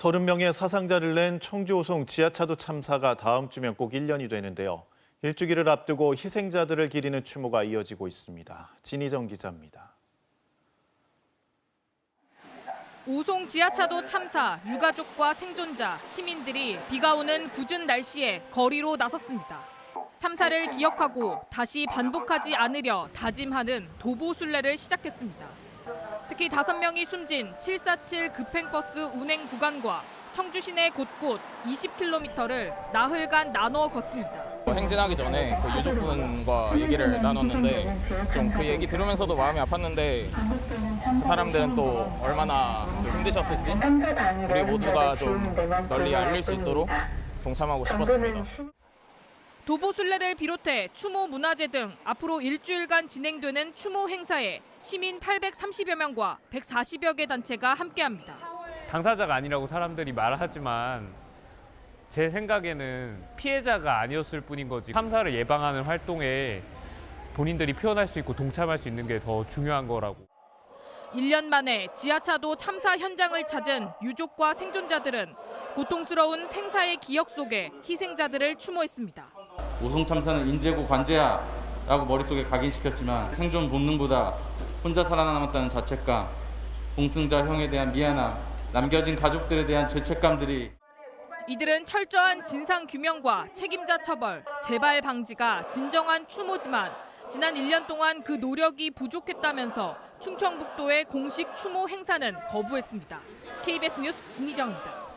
30명의 사상자를 낸 청주호송 지하차도 참사가 다음 주면 꼭 1년이 되는데요. 일주기를 앞두고 희생자들을 기리는 추모가 이어지고 있습니다. 진희정 기자입니다. 우송 지하차도 참사, 유가족과 생존자, 시민들이 비가 오는 궂은 날씨에 거리로 나섰습니다. 참사를 기억하고 다시 반복하지 않으려 다짐하는 도보 순례를 시작했습니다. 특히 다섯 명이 숨진 747 급행버스 운행 구간과 청주 시내 곳곳 20km를 나흘간 나눠 걷습니다. 행진하기 전에 그 유족분과 얘기를 나눴는데 좀 그 얘기 들으면서도 마음이 아팠는데 그 사람들은 또 얼마나 좀 힘드셨을지 우리 모두가 좀 널리 알릴 수 있도록 동참하고 싶었습니다. 도보 순례를 비롯해 추모 문화제 등 앞으로 일주일간 진행되는 추모 행사에 시민 830여 명과 140여 개 단체가 함께합니다. 당사자가 아니라고 사람들이 말하지만 제 생각에는 피해자가 아니었을 뿐인 거지 참사를 예방하는 활동에 본인들이 표현할 수 있고 동참할 수 있는 게 더 중요한 거라고. 1년 만에 지하차도 참사 현장을 찾은 유족과 생존자들은 고통스러운 생사의 기억 속에 희생자들을 추모했습니다. 우송 참사는 인재고 관제야 라고 머릿속에 각인시켰지만 생존 본능보다 혼자 살아남았다는 자책감, 공승자 형에 대한 미안함, 남겨진 가족들에 대한 죄책감들이 이들은 철저한 진상 규명과 책임자 처벌, 재발 방지가 진정한 추모지만 지난 1년 동안 그 노력이 부족했다면서 충청북도의 공식 추모 행사는 거부했습니다. KBS 뉴스 진희정입니다.